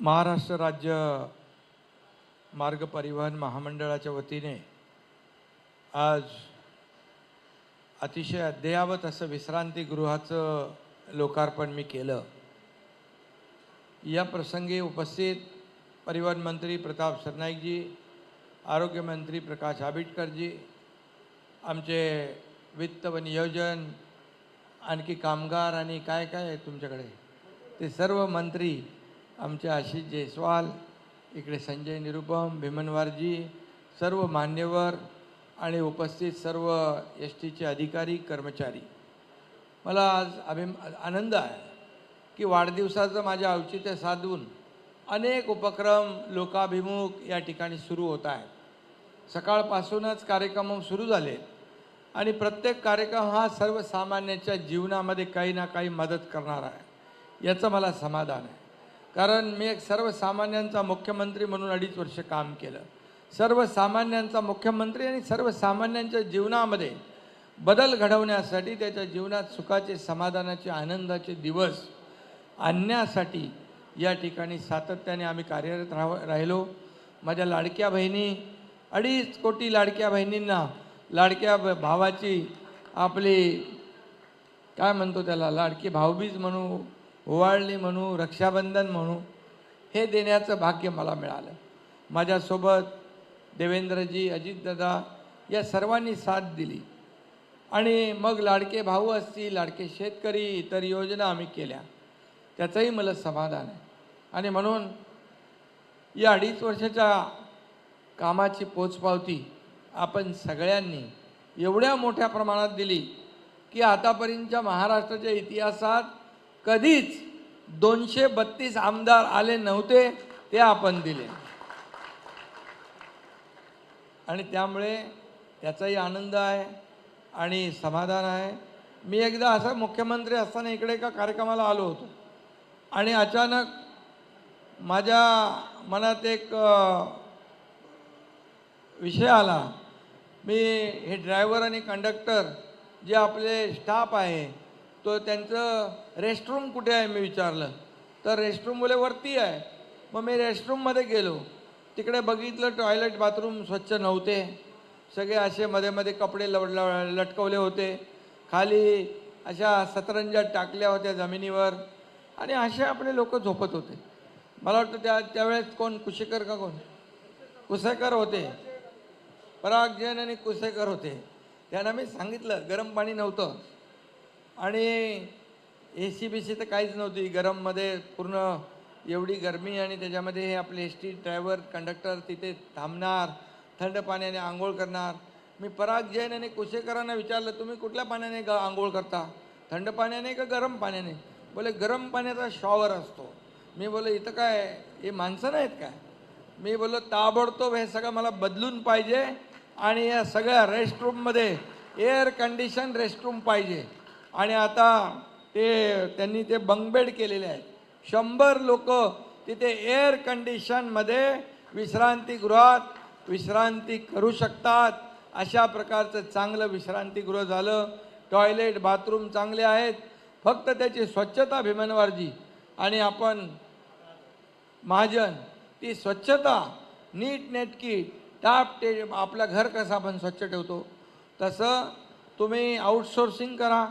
महाराष्ट्र राज्य मार्ग परिवहन महामंडळाच्या वतीने आज अतिशय अद्ययावत असं विश्रांतीगृहाचं लोकार्पण मी केलं. या प्रसंगी उपस्थित परिवहन मंत्री प्रताप सरनाईकजी आरोग्यमंत्री प्रकाश आबिटकरजी आमचे वित्त व नियोजन आणखी कामगार आणि काय काय आहे तुमच्याकडे? ते सर्व मंत्री आमचे आशिष जयस्वाल इकडे संजय निरुपम भीमनवारजी सर्व मान्यवर आणि उपस्थित सर्व एस टीचे अधिकारी कर्मचारी. मला आज अभिम आनंद आहे की वाढदिवसाचं माझ्या औचित्य साधून अनेक उपक्रम लोकाभिमुख या ठिकाणी सुरू होत आहेत. सकाळपासूनच कार्यक्रम सुरू झाले आणि प्रत्येक कार्यक्रम हा सर्वसामान्याच्या जीवनामध्ये काही ना काही मदत करणार आहे. याचं मला समाधान आहे. कारण मी एक सर्वसामान्यांचा मुख्यमंत्री म्हणून अडीच वर्ष काम केलं. सर्वसामान्यांचा मुख्यमंत्री आणि सर्वसामान्यांच्या जीवनामध्ये बदल घडवण्यासाठी त्याच्या जीवनात सुखाचे समाधानाचे आनंदाचे दिवस आणण्यासाठी या ठिकाणी सातत्याने आम्ही कार्यरत राह राहिलो. माझ्या लाडक्या बहिणी अडीच कोटी लाडक्या बहिणींना लाडक्या भावाची आपली काय म्हणतो त्याला लाडकी भाऊबीज म्हणू ओवाळणी म्हणू रक्षाबंधन म्हणू हे देण्याचं भाग्य मला मिळालं. माझ्यासोबत देवेंद्रजी अजितदादा या सर्वांनी साथ दिली. आणि मग लाडके भाऊ असतील लाडके शेतकरी इतर योजना आम्ही केल्या. त्याचंही मला समाधान आहे. आणि म्हणून या अडीच वर्षाच्या कामाची पोचपावती आपण सगळ्यांनी एवढ्या मोठ्या प्रमाणात दिली की आतापर्यंतच्या महाराष्ट्राच्या इतिहासात कधीच दोनशे बत्तीस आमदार आले नव्हते ते आपण दिले. आणि त्यामुळे त्याचाही आनंद आहे आणि समाधान आहे. मी एकदा असं मुख्यमंत्री असताना इकडे एका कार्यक्रमाला आलो होतो. आणि अचानक माझ्या मनात एक विषय आला. मी हे ड्रायव्हर आणि कंडक्टर जे आपले स्टाफ आहे तो त्यांचं रेस्टरूम कुठे आहे मी विचारलं. तर रेस्टरूम बोले वरती आहे. मग मी रेस्टरूममध्ये गेलो. तिकडे बघितलं टॉयलेट बाथरूम स्वच्छ नव्हते. सगळे असे मध्ये मध्ये कपडे लव लटकवले होते. खाली अशा सतरंजा टाकल्या होत्या जमिनीवर. आणि असे आपले लोक झोपत होते. मला वाटतं त्या त्यावेळेस कोण? कुशेकर का कोण? कुसेकर होते. पराग जैन आणि कुसेकर होते. त्यांना मी सांगितलं गरम पाणी नव्हतं. आणि ए सी बी सी तर काहीच नव्हती. गरममध्ये पूर्ण एवढी गरमी आणि त्याच्यामध्ये हे आपले एस टी ड्रायव्हर कंडक्टर तिथे थांबणार थंड पाण्याने आंघोळ करणार. मी पराग जैन आणि कुशेकरांना विचारलं तुम्ही कुठल्या पाण्याने ग आंघोळ करता? थंड पाण्याने का गरम पाण्याने? बोले गरम पाण्याचा शॉवर असतो. मी बोलो इथं काय हे माणसं नाहीत काय? मी बोललो ताबडतोब हे सगळं मला बदलून पाहिजे आणि या सगळ्या रेस्टरूममध्ये एअर कंडिशन रेस्टरूम पाहिजे. आणि आता ते त्यांनी ते बंगबेड केलेले आहेत. शंभर लोक तिथे एअर कंडिशनमध्ये विश्रांतीगृहात विश्रांती करू शकतात. अशा प्रकारचं चांगलं विश्रांतीगृह झालं. टॉयलेट बाथरूम चांगले आहेत. फक्त त्याची स्वच्छता भीमनवारजी आणि आपण महाजन ती स्वच्छता नीट नेटकी टाप टे आपलं घर कसं आपण स्वच्छ ठेवतो. तसं तुम्ही आउटसोर्सिंग करा.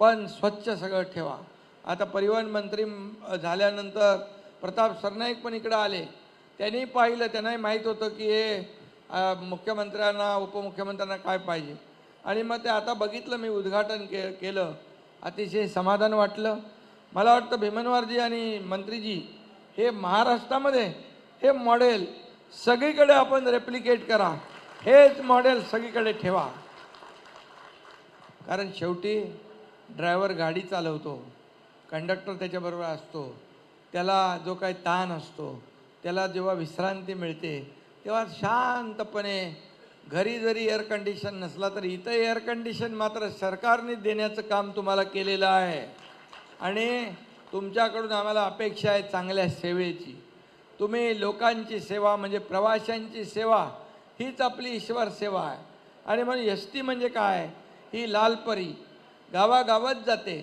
पण स्वच्छ सगळं ठेवा. आता परिवहन मंत्री झाल्यानंतर प्रताप सरनाईक पण इकडं आले. त्यांनी पाहिलं त्यांनाही माहीत होतं की हे मुख्यमंत्र्यांना उपमुख्यमंत्र्यांना काय पाहिजे. आणि मग ते आता बघितलं मी उद्घाटन के केलं. अतिशय समाधान वाटलं. मला वाटतं भीमनवारजी आणि मंत्रीजी हे महाराष्ट्रामध्ये हे मॉडेल सगळीकडे आपण रेप्लिकेट करा. हेच मॉडेल सगळीकडे ठेवा. कारण शेवटी ड्रायव्हर गाडी चालवतो कंडक्टर त्याच्याबरोबर असतो त्याला जो काही ताण असतो त्याला जेव्हा विश्रांती मिळते तेव्हा शांतपणे घरी जरी एअर कंडिशन नसला तर इथं एअर कंडिशन मात्र सरकारने देण्याचं काम तुम्हाला केलेलं आहे. आणि तुमच्याकडून आम्हाला अपेक्षा आहे चांगल्या सेवेची. तुम्ही लोकांची सेवा म्हणजे प्रवाशांची सेवा हीच आपली ईश्वर सेवा आहे. आणि म्हणून एस टी म्हणजे काय? ही लालपरी गावागावात जाते.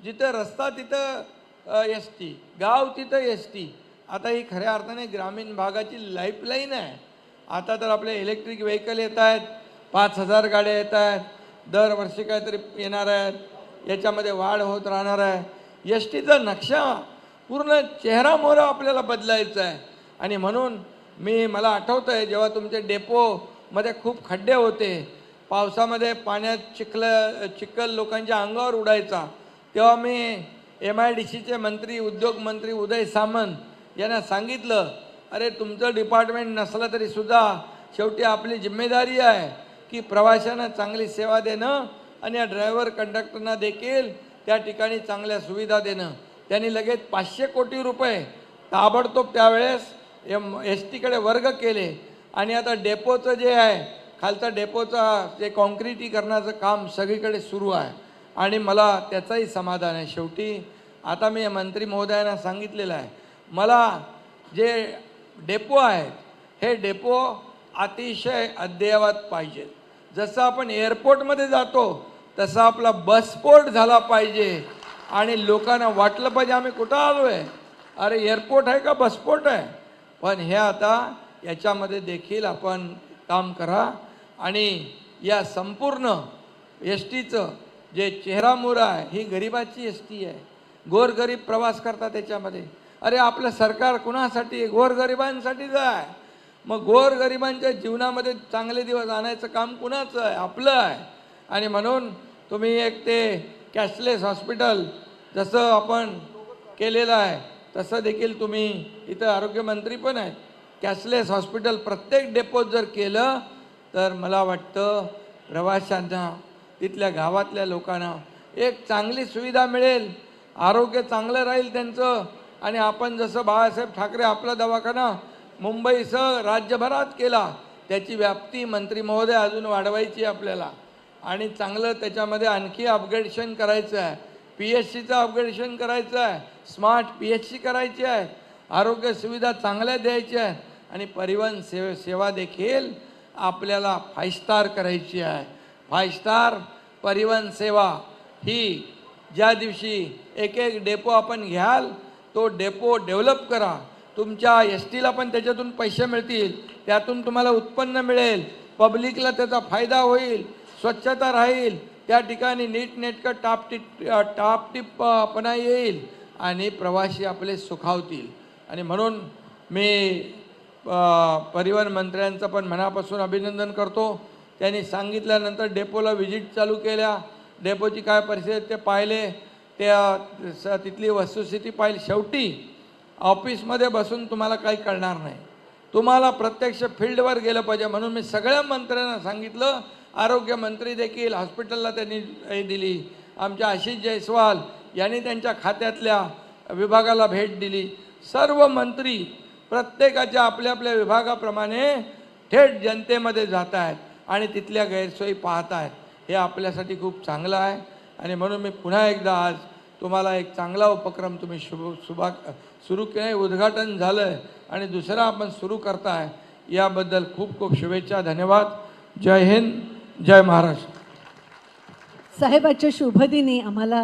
जिथं रस्ता तिथं एस टी गाव तिथं एस टी आता ही खऱ्या अर्थाने ग्रामीण भागाची लाईफलाईन आहे. आता तर आपले इलेक्ट्रिक व्हेकल येत आहेत पाच हजार गाड्या येत आहेत दरवर्षी काहीतरी येणार आहेत याच्यामध्ये वाढ होत राहणार आहे. एस टीचा नक्षा पूर्ण चेहरा मोहरा आपल्याला बदलायचा आहे. आणि म्हणून मी मला आठवतं आहे जेव्हा तुमचे डेपोमध्ये खूप खड्डे होते पावसामध्ये पाण्यात चिखल चिखल लोकांच्या अंगावर उडायचा. तेव्हा मी एम आय डी सीचे मंत्री उद्योग मंत्री उदय सामंत यांना सांगितलं अरे तुमचं डिपार्टमेंट नसलं तरीसुद्धा शेवटी आपली जिम्मेदारी आहे की प्रवाशांना चांगली सेवा देणं आणि या ड्रायव्हर कंडक्टरना देखील त्या ठिकाणी चांगल्या सुविधा देणं. त्यांनी लगेच पाचशे कोटी रुपये ताबडतोब त्यावेळेस एम एस टीकडे वर्ग केले. आणि आता डेपोचं जे आहे खालचा डेपोचा जे कॉन्क्रिटीकरणाचं काम सगळीकडे सुरू आहे. आणि मला त्याचंही समाधान आहे. शेवटी आता मी मंत्री महोदयांना सांगितलेलं आहे. मला जे डेपो आहेत हे डेपो अतिशय अद्ययावत पाहिजेत जसं आपण एअरपोर्टमध्ये जातो तसा आपला बसपोर्ट झाला पाहिजे. आणि लोकांना वाटलं पाहिजे आम्ही कुठं आलो आहे? अरे एअरपोर्ट आहे का बसपोर्ट आहे? पण हे आता याच्यामध्ये देखील आपण काम करा. आणि या संपूर्ण एस टीचं जे चेहरामोहरा आहे ही गरिबाची एस टी आहे. गोरगरीब प्रवास करतात त्याच्यामध्ये. अरे आपलं सरकार कुणासाठी? आहे? गोरगरिबांसाठीच आहे. मग गोरगरिबांच्या जीवनामध्ये चांगले दिवस आणायचं काम कुणाचं आहे? आपलं आहे. आणि म्हणून तुम्ही एक ते कॅशलेस हॉस्पिटल जसं आपण केलेलं आहे तसं देखील तुम्ही इथं आरोग्यमंत्री पण आहेत. कॅशलेस हॉस्पिटल प्रत्येक डेपोत जर केलं तर मला वाटतं प्रवाशांना तिथल्या गावातल्या लोकांना एक चांगली सुविधा मिळेल. आरोग्य चांगलं राहील त्यांचं. आणि आपण जसं बाळासाहेब ठाकरे आपला दवाखाना मुंबईसह राज्यभरात केला त्याची व्याप्ती मंत्री महोदय अजून वाढवायची आहे आपल्याला. आणि चांगलं त्याच्यामध्ये आणखी अपग्रेडेशन करायचं आहे. पी एच सीचं अपग्रेडेशन करायचं आहे. स्मार्ट पी एच सी करायची आहे. आरोग्य सुविधा चांगल्या द्यायच्या आहेत आणि परिवहन सेव सेवा देखील आपल्याला फाय स्टार करायची आहे. फाय स्टार परिवहन सेवा ही ज्या दिवशी एक एक डेपो आपण घ्याल तो डेपो डेव्हलप करा. तुमच्या एस टीला पण त्याच्यातून पैसे मिळतील त्यातून तुम्हाला उत्पन्न मिळेल पब्लिकला त्याचा फायदा होईल स्वच्छता राहील त्या ठिकाणी नीटनेटकं टापटीप टापटीपणा येईल आणि प्रवासी आपले सुखावतील. आणि म्हणून मी परिवहन मंत्र्यांचं पण मनापासून अभिनंदन करतो. त्यांनी सांगितल्यानंतर डेपोला व्हिजिट चालू केल्या. डेपोची काय परिस्थिती ते पाहिले. त्या स- तिथली वस्तुस्थिती पाहिली. शेवटी ऑफिसमध्ये बसून तुम्हाला काही कळणार नाही. तुम्हाला प्रत्यक्ष फील्डवर गेलं पाहिजे. म्हणून मी सगळ्या मंत्र्यांना सांगितलं. आरोग्यमंत्री देखील हॉस्पिटलला त्यांनी दिली. आमच्या आशिष जयस्वाल यांनी त्यांच्या खात्यातल्या विभागाला भेट दिली. सर्व मंत्री प्रत्येकाच्या आपल्या आपल्या विभागाप्रमाणे थेट जनतेमध्ये जात आहेत आणि तिथल्या गैरसोयी पाहत आहेत हे आपल्यासाठी खूप चांगलं आहे. आणि म्हणून मी पुन्हा एकदा आज तुम्हाला एक चांगला उपक्रम तुम्ही शुभ सुभा सुरू केले उद्घाटन झालं आहे आणि दुसरा आपण सुरू करताय याबद्दल खूप खूप शुभेच्छा धन्यवाद. जय हिंद जय महाराष्ट्र. साहेबाच्या शुभदिनी आम्हाला